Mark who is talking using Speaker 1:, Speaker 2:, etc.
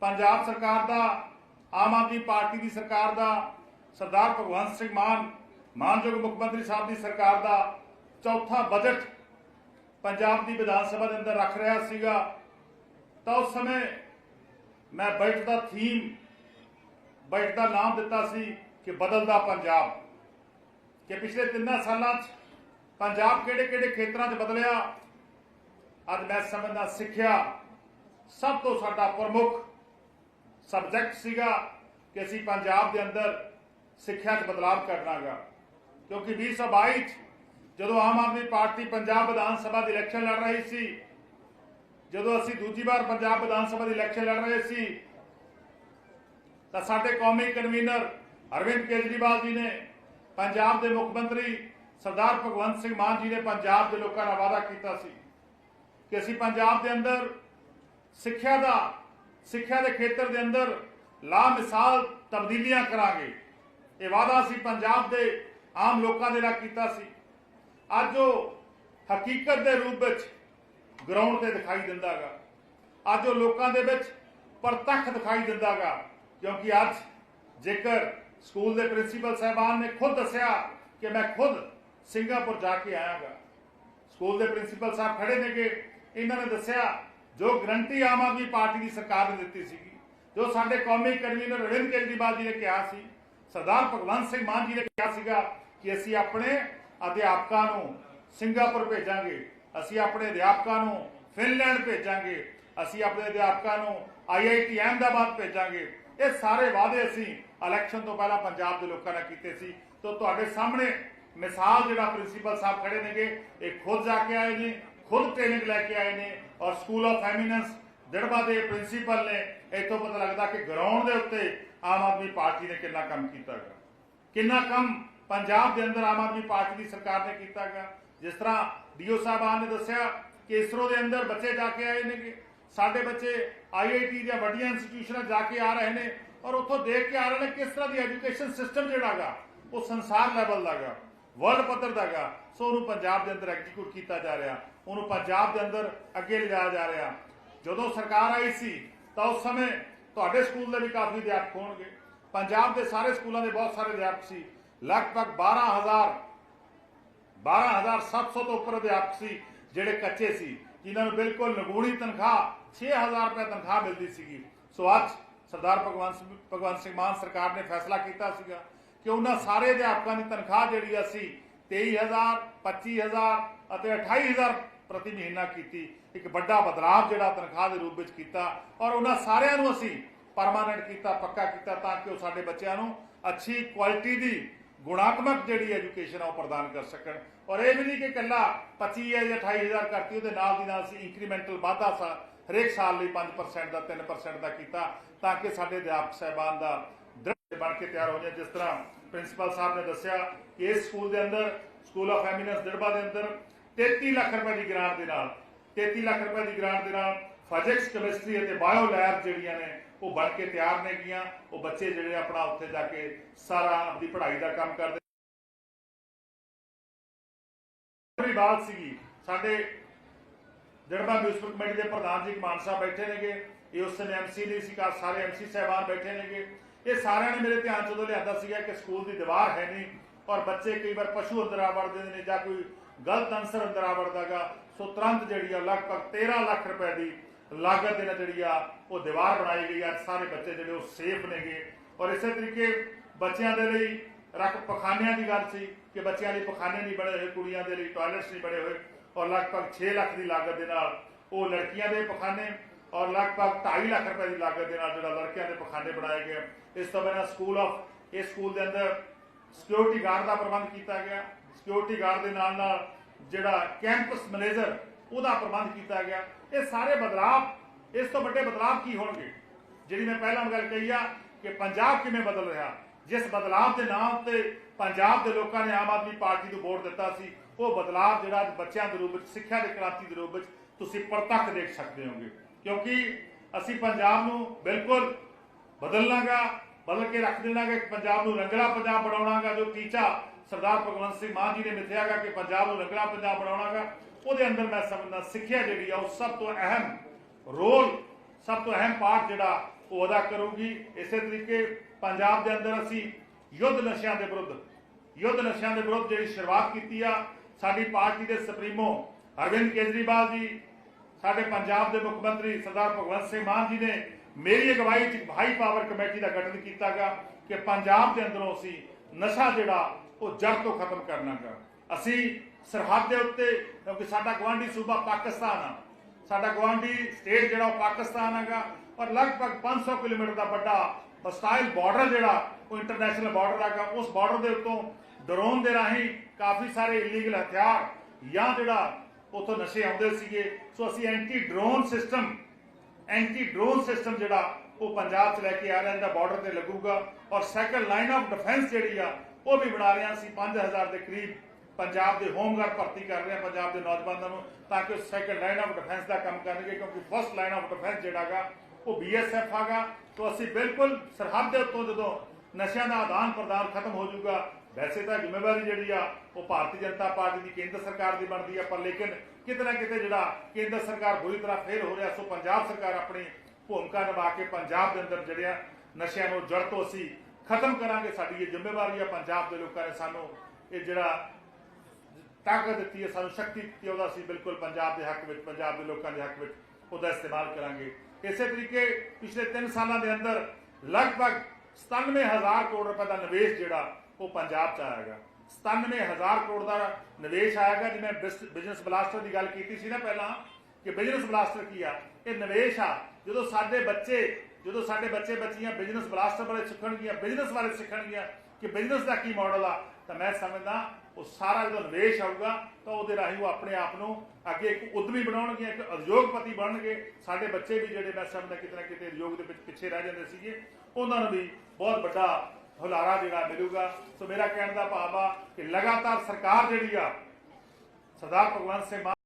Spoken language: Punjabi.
Speaker 1: ਪੰਜਾਬ ਸਰਕਾਰ ਦਾ, ਆਮ ਆਦਮੀ ਪਾਰਟੀ ਦੀ ਸਰਕਾਰ ਦਾ, ਸਰਦਾਰ ਭਗਵੰਤ ਸਿੰਘ ਮਾਨ, ਮਾਨਯੋਗ ਮੁੱਖ ਮੰਤਰੀ ਸਾਹਿਬ ਦੀ ਸਰਕਾਰ ਦਾ ਚੌਥਾ ਬਜਟ ਪੰਜਾਬ ਦੀ ਵਿਧਾਨ ਸਭਾ ਦੇ ਅੰਦਰ ਰੱਖ ਰਿਹਾ ਸੀਗਾ। ਤਾਂ ਉਸ ਸਮੇਂ ਮੈਂ ਬਜਟ ਦਾ ਥੀਮ ਬਜਟ ਦਾ ਨਾਮ ਦਿੱਤਾ ਸੀ ਕਿ ਬਦਲਦਾ ਪੰਜਾਬ। ਕਿ ਪਿਛਲੇ ਤਿੰਨਾਂ ਸਾਲਾਂ 'ਚ ਪੰਜਾਬ ਕਿਹੜੇ-ਕਿਹੜੇ ਖੇਤਰਾਂ 'ਚ ਬਦਲਿਆ, ਅੱਜ ਮੈਂ ਸਮਝਦਾ ਸਿੱਖਿਆ ਸਭ ਤੋਂ ਸਾਡਾ ਪ੍ਰਮੁੱਖ ਸਬਜੈਕਟ ਸੀਗਾ ਕਿ ਅਸੀਂ ਪੰਜਾਬ ਦੇ ਅੰਦਰ ਸਿੱਖਿਆ 'ਚ ਬਦਲਾਅ ਕਰਨਾਗਾ। ਕਿਉਂਕਿ 2022 'ਚ ਜਦੋਂ ਆਮ ਆਦਮੀ ਪਾਰਟੀ ਪੰਜਾਬ ਵਿਧਾਨ ਸਭਾ ਦੀ ਇਲੈਕਸ਼ਨ ਲੜ ਰਹੀ ਸੀ, ਜਦੋਂ ਅਸੀਂ ਦੂਜੀ ਵਾਰ ਪੰਜਾਬ ਵਿਧਾਨ ਸਭਾ ਦੀ ਇਲੈਕਸ਼ਨ ਲੜ ਰਹੇ ਸੀ, ਤਾਂ ਸਾਡੇ ਕੌਮੀ ਕਨਵੀਨਰ ਅਰਵਿੰਦ ਕੇਜਰੀਵਾਲ ਜੀ ਨੇ ਪੰਜਾਬ ਦੇ ਮੁੱਖ ਮੰਤਰੀ ਸਰਦਾਰ ਭਗਵੰਤ ਸਿੰਘ ਮਾਨ ਜੀ ਨੇ ਪੰਜਾਬ ਦੇ ਲੋਕਾਂ ਨਾਲ ਵਾਅਦਾ ਕੀਤਾ ਸੀ ਕਿ ਅਸੀਂ ਪੰਜਾਬ ਦੇ ਅੰਦਰ ਸਿੱਖਿਆ ਦਾ ਸਿੱਖਿਆ ਦੇ ਖੇਤਰ ਦੇ ਅੰਦਰ ਲਾ ਮਿਸਾਲ ਤਬਦੀਲੀਆਂ ਕਰਾਂਗੇ। ਇਹ ਵਾਅਦਾ ਅਸੀਂ ਪੰਜਾਬ ਦੇ ਆਮ ਲੋਕਾਂ ਦੇ ਨਾਲ ਕੀਤਾ ਸੀ। ਅੱਜ ਉਹ ਹਕੀਕਤ ਦੇ ਰੂਪ ਵਿੱਚ ਗਰਾਊਂਡ ਤੇ ਦਿਖਾਈ ਦਿੰਦਾਗਾ। ਅੱਜ ਉਹ ਲੋਕਾਂ ਦੇ ਵਿੱਚ ਪ੍ਰਤੱਖ ਦਿਖਾਈ ਦਿੰਦਾਗਾ, ਕਿਉਂਕਿ ਅੱਜ ਜੇਕਰ ਸਕੂਲ ਦੇ ਪ੍ਰਿੰਸੀਪਲ ਸਾਹਿਬਾਨ ਨੇ ਖੁਦ ਦੱਸਿਆ ਕਿ ਮੈਂ ਖੁਦ ਸਿੰਗਾਪੁਰ ਜਾ ਕੇ ਆਇਆਗਾ। ਸਕੂਲ ਦੇ ਪ੍ਰਿੰਸੀਪਲ ਸਾਹਿਬ ਖੜੇ ਨੇਗੇ। ਇਹਨਾਂ ਨੇ ਦੱਸਿਆ ਜੋ ਗਰੰਟੀ ਆਮ ਆਦਮੀ ਪਾਰਟੀ ਦੀ ਸਰਕਾਰ ਨੇ ਦਿੱਤੀ ਸੀਗੀ, ਜੋ ਸਾਡੇ ਕੌਮੀ ਕਨਵੀਨਰ ਅਰਵਿੰਦ ਕੇਜਰੀਵਾਲ ਜੀ ਨੇ ਕਿਹਾ ਸੀ, ਸਰਦਾਰ ਭਗਵੰਤ ਸਿੰਘ ਮਾਨ ਜੀ ਨੇ ਕਿਹਾ ਸੀਗਾ ਕਿ ਅਸੀਂ ਆਪਣੇ ਅਧਿਆਪਕਾਂ ਨੂੰ ਸਿੰਗਾਪੁਰ ਭੇਜਾਂਗੇ, ਅਸੀਂ ਆਪਣੇ ਅਧਿਆਪਕਾਂ ਨੂੰ ਫਿਨਲੈਂਡ ਭੇਜਾਂਗੇ, ਅਸੀਂ ਆਪਣੇ ਅਧਿਆਪਕਾਂ ਨੂੰ ਆਈਆਈਟੀ ਅਹਿਮਦਾਬਾਦ ਭੇਜਾਂਗੇ। ਇਹ ਸਾਰੇ ਵਾਅਦੇ ਅਸੀਂ ਇਲੈਕਸ਼ਨ ਤੋਂ ਪਹਿਲਾਂ ਪੰਜਾਬ ਦੇ ਲੋਕਾਂ ਨਾਲ ਕੀਤੇ ਸੀ। ਤੋਂ ਤੁਹਾਡੇ ਸਾਹਮਣੇ ਮਿਸਾਲ ਜਿਹੜਾ ਪ੍ਰਿੰਸੀਪਲ ਸਾਹਿਬ ਖੜੇ ਨੇਗੇ, ਇਹ ਖੁਦ ਜਾ ਕੇ ਆਏ ਨੇ ਖੁਦ ਟ੍ਰੇਨਿੰਗ ਲੈ ਕੇ ਆਏ ਨੇ ਔਰ ਸਕੂਲ ਆਫ ਐਮੀਨੈਂਸ ਦਿੜਬਾ ਦੇ ਪ੍ਰਿੰਸੀਪਲ ਨੇ ਇੱਥੋਂ ਪਤਾ ਲੱਗਦਾ ਕਿ ਗਰਾਊਂਡ ਦੇ ਉੱਤੇ ਆਮ ਆਦਮੀ ਪਾਰਟੀ ਨੇ ਕਿੰਨਾ ਕੰਮ ਕੀਤਾ ਗਾ ਕਿੰਨਾ ਕੰਮ ਪੰਜਾਬ ਦੇ ਅੰਦਰ ਆਮ ਆਦਮੀ ਪਾਰਟੀ ਦੀ ਸਰਕਾਰ ਨੇ ਕੀਤਾ ਗਾ ਜਿਸ ਤਰ੍ਹਾਂ ਡੀਓ ਸਾਹਿਬਾਨ ਨੇ ਦੱਸਿਆ ਕਿ ਇਸਰੋ ਦੇ ਅੰਦਰ ਬੱਚੇ ਜਾ ਕੇ ਆਏ ਨੇ ਸਾਡੇ ਬੱਚੇ ਆਈਆਈਟੀ ਦੀਆਂ ਵੱਡੀਆਂ ਇੰਸਟੀਟਿਊਸ਼ਨਾਂ ਜਾ ਕੇ ਆ ਰਹੇ ਨੇ ਔਰ ਉੱਥੋਂ ਦੇਖ ਕੇ ਆ ਰਹੇ ਨੇ ਕਿਸ ਤਰ੍ਹਾਂ ਦੀ ਐਜੂਕੇਸ਼ਨ ਸਿਸਟਮ ਜਿਹੜਾਗਾ ਉਹ ਸੰਸਾਰ ਲੈਵਲ ਦਾਗਾ ਵਰਲਡ ਪੱਧਰ ਦਾਗਾ ਸੋ ਉਹਨੂੰ ਪੰਜਾਬ ਦੇ ਅੰਦਰ ਐਗਜ਼ੀਕਿਊਟ ਕੀਤਾ ਜਾ ਰਿਹਾ। ਉਹਨੂੰ ਪੰਜਾਬ ਦੇ ਅੰਦਰ ਅੱਗੇ ਲਿਜਾਇਆ ਜਾ ਰਿਹਾ। ਜਦੋਂ ਸਰਕਾਰ ਆਈ ਸੀ, ਤਾਂ ਉਸ ਸਮੇਂ ਤੁਹਾਡੇ ਸਕੂਲ ਦੇ ਵੀ ਕਾਫੀ ਅਧਿਆਪਕ ਹੋਣਗੇ। ਪੰਜਾਬ ਦੇ ਸਾਰੇ ਸਕੂਲਾਂ ਦੇ ਬਹੁਤ ਸਾਰੇ ਅਧਿਆਪਕ ਸੀ। ਲਗਭਗ 12000 12700 ਤੋਂ ਉੱਪਰ ਅਧਿਆਪਕ ਸੀ, ਜਿਹੜੇ ਕੱਚੇ ਸੀ। ਜਿਨ੍ਹਾਂ ਨੂੰ ਬਿਲਕੁਲ ਨਗੂਣੀ ਤਨਖਾਹ 6000 ਰੁਪਏ ਤਨਖਾਹ ਮਿਲਦੀ ਸੀਗੀ। ਸੋ ਅੱਜ ਸਰਦਾਰ ਭਗਵੰਤ ਭਗਵੰਤ ਸਿੰਘ ਮਾਨ ਸਰਕਾਰ ਨੇ ਫੈਸਲਾ ਕੀਤਾ ਸੀਗਾ ਕਿ ਉਹਨਾਂ ਸਾਰੇ ਅਧਿਆਪਕਾਂ ਦੀ ਤਨਖਾਹ ਜਿਹੜੀ ਅਸੀਂ 23000 25000 ਅਤੇ 28000 ਪ੍ਰਤੀ ਮਹੀਨਾ ਕੀਤੀ, ਇੱਕ ਵੱਡਾ ਬਦਲਾਅ ਜਿਹੜਾ ਤਨਖਾਹ ਦੇ ਰੂਪ ਵਿੱਚ ਕੀਤਾ ਔਰ ਉਹਨਾਂ ਸਾਰਿਆਂ ਨੂੰ ਅਸੀਂ ਪਰਮਾਨੈਂਟ ਕੀਤਾ, ਪੱਕਾ ਕੀਤਾ ਤਾਂ ਕਿ ਉਹ ਸਾਡੇ ਬੱਚਿਆਂ ਨੂੰ ਅੱਛੀ ਕੁਆਲਿਟੀ ਦੀ ਗੁਣਾਤਮਕ ਜਿਹੜੀ ਐਜੂਕੇਸ਼ਨ ਆ ਉਹ ਪ੍ਰਦਾਨ ਕਰ ਸਕਣ। ਔਰ ਇਹ ਵੀ ਨਹੀਂ ਕਿ ਇਕੱਲਾ 25 ਜਾਂ 28000 ਕਰਤੀ ਉਹਦੇ ਨਾਲ ਦੀ ਨਾਲ ਅਸੀਂ ਇੰਕਰੀਮੈਂਟਲ ਵਾਧਾ ਸਾ, ਹਰੇਕ ਸਾਲ ਲਈ 5% ਦਾ 3% ਦਾ ਕੀਤਾ ਤਾਂ ਕਿ ਸਾਡੇ ਅਧਿਆਪਕ ਸਹਿਬਾਨ ਦਾ ਦ੍ਰਿੜ ਬਣ ਕੇ ਤਿਆਰ ਹੋ ਜਾਏ ਜਿਸ ਤਰ੍ਹਾਂ ਪ੍ਰਿੰਸੀਪਲ ਸਾਹਿਬ ਨੇ ਦੱਸਿਆ ਕਿ ਇਸ ਸਕੂਲ ਦੇ ਅੰਦਰ ਸਕੂਲ ਆਫ ਐਮੀਨੈਂਸ ਦਿੜਬਾ ਦੇ ਅੰਦਰ 33 ਲੱਖ ਰੁਪਏ ਦੀ ਗ੍ਰਾਂਟ ਦੇ ਨਾਲ 33 ਲੱਖ ਰੁਪਏ ਦੀ ਗ੍ਰਾਂਟ ਦੇ ਨਾਲ ਫਿਜ਼ਿਕਸ ਕੈਮਿਸਟਰੀ ਅਤੇ ਬਾਇਓ ਲੈਬ ਜਿਹੜੀਆਂ ਨੇ, ਉਹ ਬਣ ਕੇ ਤਿਆਰ ਨੇ ਗੀਆਂ ਉਹ ਬੱਚੇ ਜਿਹੜੇ ਆਪਣਾ ਉੱਥੇ ਜਾ ਕੇ ਸਾਰਾ ਆਪਣੀ ਪੜ੍ਹਾਈ ਦਾ ਕੰਮ ਕਰਦੇ। ਵੀ ਬਾਤ ਸੀਗੀ, ਸਾਡੇ ਜੜਬਾ ਮਿਊਨਿਸਪਲ ਕਮੇਟੀ ਦੇ ਪ੍ਰਧਾਨ ਜੀ ਮਾਨ ਸਾਹਿਬ ਬੈਠੇ ਨੇਗੇ। ਇਹ ਉਸ ਸਮੇਂ ਐਮਸੀ ਨਹੀਂ ਸੀ ਕਾ ਸਾਰੇ ਐਮਸੀ ਸਹਿਬਾਨ ਬੈਠੇ ਨੇਗੇ। ਇਹ ਸਾਰਿਆਂ ਨੇ ਮੇਰੇ ਧਿਆਨ ਚ ਉਦੋਂ ਲਿਆਂਦਾ ਸੀਗਾ ਕਿ ਸਕੂਲ ਦੀ ਦੀਵਾਰ ਹੈ ਨਹੀਂ, ਔਰ ਬੱਚੇ ਕਈ ਵਾਰ ਪਸ਼ੂ ਅੰਦਰ ਆ ਵੜਦੇ ਨੇ ਜਾਂ ਕੋਈ ਗਲਤ ਅਨਸਰ ਅੰਦਰ ਆ ਵੜਦਾਗਾ ਸੋ ਤੁਰੰਤ ਜਿਹੜੀ ਆ ਲਗਭਗ 13 ਲੱਖ ਰੁਪਏ ਦੀ ਲਾਗਤ ਦੇ ਨਾਲ ਜਿਹੜੀ ਆ ਉਹ ਦੀਵਾਰ ਬਣਾਈ ਗਈ ਆ। ਸਾਰੇ ਬੱਚੇ ਜਿਹੜੇ ਉਹ ਸੇਫ ਨੇਗੇ। ਔਰ ਇਸੇ ਤਰੀਕੇ ਬੱਚਿਆਂ ਦੇ ਲਈ ਰੱਖ ਪਖਾਨਿਆਂ ਦੀ ਗੱਲ ਸੀ ਕਿ ਬੱਚਿਆਂ ਲਈ ਪਖਾਨੇ ਨਹੀਂ ਬਣੇ ਹੋਏ, ਕੁੜੀਆਂ ਦੇ ਲਈ ਟਾਇਲਟਸ ਨਹੀਂ ਬਣੇ ਹੋਏ। ਔਰ ਲਗਭਗ 6 ਲੱਖ ਦੀ ਲਾਗਤ ਦੇ ਨਾਲ ਉਹ ਲੜਕੀਆਂ ਦੇ ਪਖਾਨੇ ਔਰ ਲਗਭਗ 2.5 ਲੱਖ ਰੁਪਏ ਦੀ ਲਾਗਤ ਦੇ ਨਾਲ ਜਿਹੜਾ ਲੜਕਿਆਂ ਦੇ ਪਖਾਨੇ ਬਣਾਏ ਗਏ ਇਸ ਤੋਂ ਬਿਨਾਂ ਸਕੂਲ ਆਫ ਇਸ ਸਕੂਲ ਦੇ ਅੰਦਰ ਸਿਕਿਉਰਿਟੀ ਗਾਰਡ ਦਾ ਪ੍ਰਬੰਧ ਕੀਤਾ ਗਿਆ। ਸਿਕਿਉਰਿਟੀ ਗਾਰਡ ਦੇ ਨਾਲ ਨਾਲ ਜਿਹੜਾ ਕੈਂਪਸ ਮੈਨੇਜਰ, ਉਹਦਾ ਪ੍ਰਬੰਧ ਕੀਤਾ ਗਿਆ। ਇਹ ਸਾਰੇ ਬਦਲਾਅ ਇਸ ਤੋਂ ਵੱਡੇ ਬਦਲਾਅ ਕੀ ਹੋਣਗੇ? ਜਿਹੜੀ ਮੈਂ ਪਹਿਲਾਂ ਗੱਲ ਕਹੀ ਆ ਕਿ ਪੰਜਾਬ ਕਿਵੇਂ ਬਦਲ ਰਿਹਾ, ਜਿਸ ਬਦਲਾਅ ਦੇ ਨਾਮ ਤੇ ਪੰਜਾਬ ਦੇ ਲੋਕਾਂ ਨੇ ਆਮ ਆਦਮੀ ਪਾਰਟੀ ਨੂੰ ਵੋਟ ਦਿੱਤਾ ਸੀ, ਉਹ ਬਦਲਾਅ ਜਿਹੜਾ ਬੱਚਿਆਂ ਦੇ ਰੂਪ ਵਿੱਚ, ਸਿੱਖਿਆ ਦੇ ਕ੍ਰਾਂਤੀ ਦੇ ਰੂਪ ਵਿੱਚ ਤੁਸੀਂ ਪ੍ਰਤੱਖ ਦੇਖ ਸਕਦੇ ਹੋਗੇ ਕਿਉਂਕਿ ਅਸੀਂ ਪੰਜਾਬ ਨੂੰ ਬਿਲਕੁਲ ਬਦਲਣਾਗਾ, ਬਦਲ ਕੇ ਰੱਖ ਦੇਣਾਗਾ ਕਿ ਪੰਜਾਬ ਨੂੰ ਰੰਗਲਾ ਪੰਜਾਬ ਬਣਾਉਣਾਗਾ, ਜੋ ਟੀਚਾ ਸਰਦਾਰ ਭਗਵੰਤ ਸਿੰਘ ਮਾਨ ਜੀ ਨੇ ਮਿੱਥਿਆਗਾ ਕਿ ਪੰਜਾਬ ਨੂੰ ਰੰਗਲਾ ਪੰਜਾਬ ਬਣਾਉਣਾਗਾ। ਉਹਦੇ ਅੰਦਰ ਮੈਂ ਸਮਝਦਾ ਸਿੱਖਿਆ ਜਿਹੜੀ ਆ, ਉਹ ਸਭ ਤੋਂ ਅਹਿਮ ਰੋਲ, ਸਭ ਤੋਂ ਅਹਿਮ ਪਾਰਟ ਜਿਹੜਾ ਉਹ ਅਦਾ ਕਰੂਗੀ। ਇਸੇ ਤਰੀਕੇ ਪੰਜਾਬ ਦੇ ਅੰਦਰ ਅਸੀਂ ਯੁੱਧ ਨਸ਼ਿਆਂ ਦੇ ਵਿਰੁੱਧ, ਯੁੱਧ ਨਸ਼ਿਆਂ ਦੇ ਵਿਰੁੱਧ ਜਿਹੜੀ ਸ਼ੁਰੂਆਤ ਕੀਤੀ ਆ, ਸਾਡੀ ਪਾਰਟੀ ਦੇ ਸੁਪਰੀਮੋ ਅਰਵਿੰਦ ਕੇਜਰੀਵਾਲ ਜੀ, ਸਾਡੇ ਪੰਜਾਬ ਦੇ ਮੁੱਖ ਮੰਤਰੀ ਸਰਦਾਰ ਭਗਵੰਤ ਸਿੰਘ ਮਾਨ ਜੀ ਨੇ ਮੇਰੀ ਅਗਵਾਈ 'ਚ ਹਾਈ ਪਾਵਰ ਕਮੇਟੀ ਦਾ ਗਠਨ ਕੀਤਾਗਾ ਕਿ ਪੰਜਾਬ ਦੇ ਅੰਦਰੋਂ ਅਸੀਂ ਨਸ਼ਾ ਜਿਹੜਾ ਉਹ ਜੜ ਤੋਂ ਖਤਮ ਕਰਨਾਗਾ ਅਸੀਂ ਸਰਹੱਦ ਦੇ ਉੱਤੇ, ਕਿਉਂਕਿ ਸਾਡਾ ਗਵਾਂਢੀ ਸੂਬਾ ਪਾਕਿਸਤਾਨ ਆ। ਸਾਡਾ ਗਵਾਂਢੀ ਸਟੇਟ ਜਿਹੜਾ ਉਹ ਪਾਕਿਸਤਾਨ ਹੈਗਾ। ਔਰ ਲਗਭਗ 500 ਕਿਲੋਮੀਟਰ ਦਾ ਵੱਡਾ ਹਸਟਾਈਲ ਬਾਰਡਰ ਜਿਹੜਾ, ਉਹ ਇੰਟਰਨੈਸ਼ਨਲ ਬਾਰਡਰ ਹੈਗਾ। ਉਸ ਬਾਰਡਰ ਦੇ ਉੱਤੋਂ ਡਰੋਨ ਦੇ ਰਾਹੀਂ ਕਾਫੀ ਸਾਰੇ ਇਲੀਗਲ ਹਥਿਆਰ ਜਾਂ ਜਿਹੜਾ ਉਥੋਂ ਨਸ਼ੇ ਆਉਂਦੇ ਸੀਗੇ। ਸੋ ਅਸੀਂ anti drone system anti drone system ਜਿਹੜਾ ਉਹ ਪੰਜਾਬ 'ਚ ਲੈ ਕੇ ਆ ਰਿਹਾ ਇਹਦਾ ਬਾਰਡਰ ਤੇ ਲੱਗੂਗਾ। ਔਰ ਸੈਕੰਡ ਲਾਈਨ ਆਫ ਡਿਫੈਂਸ ਜਿਹੜੀ ਆ, ਉਹ ਵੀ ਬਣਾ ਰਹੇ ਹਾਂ ਅਸੀਂ 5000 ਦੇ ਕਰੀਬ ਪੰਜਾਬ ਦੇ ਹੋਮਗਾਰਡ ਭਰਤੀ ਕਰ ਰਹੇ ਹਾਂ ਪੰਜਾਬ ਦੇ ਨੌਜਵਾਨਾਂ ਨੂੰ, ਤਾਂ ਕਿ ਉਹ ਸੈਕੰਡ ਲਾਈਨ ਆਫ ਡਿਫੈਂਸ ਦਾ ਕੰਮ ਕਰਨਗੇ, ਕਿਉਂਕਿ ਫਸਟ ਲਾਈਨ ਆਫ ਡਿਫੈਂਸ ਜਿਹੜਾਗਾ, ਉਹ ਬੀਐਸਐਫ ਆਗਾ। ਤੋਂ ਅਸੀਂ ਬਿਲਕੁਲ ਸਰਹੱਦ ਦੇ ਉੱਤੋਂ ਜਦੋਂ ਨਸ਼ਿਆਂ ਦਾ ਆਦਾਨ ਪ੍ਰਦਾਨ ਖਤਮ ਹੋ ਜਾਊਗਾ, ਵੈਸੇ ਤਾਂ ਜ਼ਿੰਮੇਵਾਰੀ ਜਿਹੜੀ ਆ, ਉਹ ਭਾਰਤੀ ਜਨਤਾ ਪਾਰਟੀ ਦੀ, ਕੇਂਦਰ ਸਰਕਾਰ ਦੀ ਬਣਦੀ ਆ, ਪਰ ਲੇਕਿਨ ਕਿਤੇ ਨਾ ਕਿਤੇ ਜਿਹੜਾ ਕੇਂਦਰ ਸਰਕਾਰ ਬੁਰੀ ਤਰ੍ਹਾਂ ਫੇਲ ਹੋ ਰਿਹਾ, ਸੋ ਪੰਜਾਬ ਸਰਕਾਰ ਆਪਣੀ ਭੂਮਿਕਾ ਨਿਭਾ ਕੇ ਪੰਜਾਬ ਦੇ ਅੰਦਰ ਜਿਹੜਿਆ ਨਸ਼ਿਆਂ ਨੂੰ ਜੜ ਤੋਂ ਅਸੀਂ ਖਤਮ ਕਰਾਂਗੇ। ਸਾਡੀ ਇਹ ਜ਼ਿੰਮੇਵਾਰੀ ਆ ਪੰਜਾਬ ਦੇ ਲੋਕਾਂ ਨੇ ਸਾਨੂੰ ਇਹ ਜਿਹੜਾ ਤਾਕਤ ਦਿੱਤੀ ਹੈ, ਸਾਨੂੰ ਸ਼ਕਤੀ ਦਿੱਤੀ ਉਹਦਾ ਅਸੀਂ ਬਿਲਕੁਲ ਪੰਜਾਬ ਦੇ ਹੱਕ ਵਿੱਚ, ਪੰਜਾਬ ਦੇ ਲੋਕਾਂ ਦੇ ਹੱਕ ਵਿੱਚ ਉਹਦਾ ਇਸਤੇਮਾਲ ਕਰਾਂਗੇ। ਇਸੇ ਤਰੀਕੇ ਪਿਛਲੇ 3 ਸਾਲਾਂ ਦੇ ਅੰਦਰ ਲਗਭਗ 97000 ਕਰੋੜ ਰੁਪਏ ਦਾ ਨਿਵੇਸ਼ ਜਿਹੜਾ ਉਹ ਪੰਜਾਬ 'ਚ ਆਏਗਾ 97000 ਕਰੋੜ ਦਾ ਨਿਵੇਸ਼ ਆਏਗਾ ਜਿਵੇਂ ਬਿਜ਼ਨਸ ਬਲਾਸਟਰ ਦੀ ਗੱਲ ਕੀਤੀ ਸੀ ਨਾ ਪਹਿਲਾਂ, ਕਿ ਬਿਜ਼ਨਸ ਬਲਾਸਟਰ ਕੀ ਆ? ਇਹ ਨਿਵੇਸ਼ ਆ। ਜਦੋਂ ਸਾਡੇ ਬੱਚੇ ਜਦੋਂ ਸਾਡੇ ਬੱਚੇ ਬੱਚੀਆਂ ਬਿਜ਼ਨਸ ਬਲਾਸਟਰ ਬਾਰੇ ਸਿੱਖਣਗੀਆਂ ਬਿਜ਼ਨਸ ਬਾਰੇ ਸਿੱਖਣਗੀਆਂ ਕਿ ਬਿਜ਼ਨਸ ਦਾ ਕੀ ਮਾਡਲ ਆ, ਤਾਂ ਮੈਂ ਸਮਝਦਾ ਉਹ ਸਾਰਾ ਜਦੋਂ ਨਿਵੇਸ਼ ਆਊਗਾ ਤਾਂ ਉਹਦੇ ਰਾਹੀਂ ਉਹ ਆਪਣੇ ਆਪ ਨੂੰ ਅੱਗੇ ਇੱਕ ਉਦਮੀ ਬਣਾਉਣਗੇ, ਇੱਕ ਉਦਯੋਗਪਤੀ ਬਣਨਗੇ। ਸਾਡੇ ਬੱਚੇ ਵੀ ਜਿਹੜੇ ਮੈਂ ਸਮਝਦਾ ਕਿਤੇ ਨਾ ਕਿਤੇ ਉਦਯੋਗ ਦੇ ਵਿੱਚ ਪਿੱਛੇ ਰਹਿ ਜਾਂਦੇ ਸੀਗੇ, ਉਹਨਾਂ ਨੂੰ ਵੀ ਬਹੁਤ ਵੱਡਾ ਹੁਲਾਰਾ ਜਿਹੜਾ ਮਿਲੂਗਾ। ਸੋ ਮੇਰਾ ਕਹਿਣ ਦਾ ਭਾਵ ਆ ਕਿ ਲਗਾਤਾਰ ਸਰਕਾਰ ਜਿਹੜੀ ਆ, ਸਰਦਾਰ ਭਗਵੰਤ ਸਿੰਘ ਮਾਨ